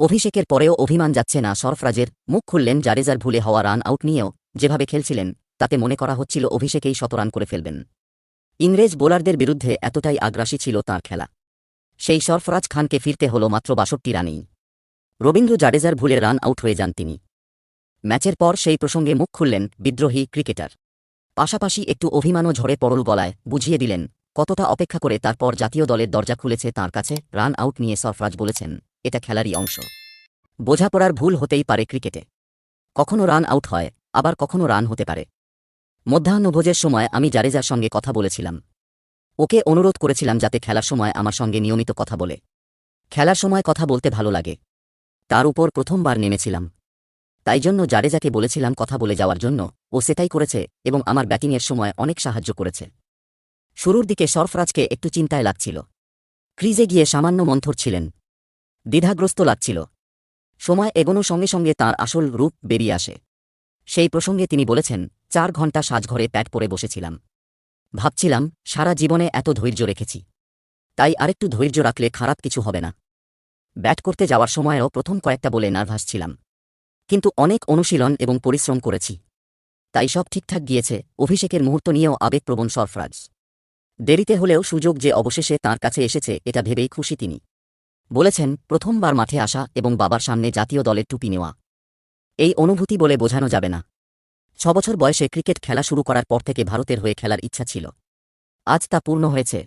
অভিষেকের পরেও অভিমান যাচ্ছে না সরফরাজের। মুখ খুললেন জাডেজার ভুলে হওয়া রান আউট নিয়েও, যেভাবে খেলছিলেন, তাতে মনে করা হচ্ছিল অভিষেকেই শতরান করে ফেলবেন। ইংরেজ বোলারদের বিরুদ্ধে এতটাই আগ্রাসী ছিল তাঁর খেলা। সেই সরফরাজ খানকে ফিরতে হল মাত্র বাষট্টি রানেই। রবীন্দ্র জাডেজার ভুলে রান আউট হয়ে যান তিনি। ম্যাচের পর সেই প্রসঙ্গে মুখ খুললেন বিদ্রোহী ক্রিকেটার। পাশাপাশি একটু অভিমানও ঝরে পড়ল গলায়, বুঝিয়ে দিলেন, কতটা অপেক্ষা করে তারপর জাতীয় দলের দরজা খুলেছে তার কাছে, রান আউট নিয়ে সরফরাজ বলেছেন। এটা খেলারই অংশ। বোঝাপড়ার ভুল হতেই পারে ক্রিকেটে। কখনো রান আউট হয়, আবার কখনো রান হতে পারে। মধ্যাহ্নভোজের সময় আমি জারেজার সঙ্গে কথা বলেছিলাম। ওকে অনুরোধ করেছিলাম যাতে খেলার সময় আমার সঙ্গে নিয়মিত কথা বলে। খেলার সময় কথা বলতে ভালো লাগে। তার উপর প্রথমবার নেমেছিলাম। তাই জন্য জাডেজাকে বলেছিলাম কথা বলে যাওয়ার জন্য, ও সেটাই করেছে এবং আমার ব্যাটিংয়ের সময় অনেক সাহায্য করেছে। শুরুর দিকে সরফরাজকে একটু চিন্তায় লাগছিল। ক্রিজে গিয়ে সামান্য মন্থর ছিলেন। দ্বিধাগ্রস্ত লাগছিল। সময় এগোনো সঙ্গে সঙ্গে তার আসল রূপ বেরিয়ে আসে। সেই প্রসঙ্গে তিনি বলেছেন, চার ঘণ্টা সাজঘরে প্যাট পরে বসেছিলাম। ভাবছিলাম, সারা জীবনে এত ধৈর্য রেখেছি। তাই আরেকটু ধৈর্য রাখলে খারাপ কিছু হবে না। ব্যাট করতে যাওয়ার সময়ও প্রথম কয়েকটা বলে নার্ভাস ছিলাম। কিন্তু অনেক অনুশীলন এবং পরিশ্রম করেছি। তাই সব ঠিকঠাক গিয়েছে, অভিষেকের মুহূর্ত নিয়েও আবেগপ্রবণ সরফরাজ। দেরিতে হলেও সুযোগ যে অবশেষে তার কাছে এসেছে, এটা ভেবেই খুশি তিনি। বলেছেন, প্রথমবার মাঠে আসা এবং বাবার সামনে জাতীয় দলের টুপি নেওয়া। এই অনুভূতি বলে বোঝানো যাবে না। ছ বছর বয়সে ক্রিকেট খেলা শুরু করার পর থেকে ভারতের হয়ে খেলার ইচ্ছা ছিল। আজ তা পূর্ণ হয়েছে।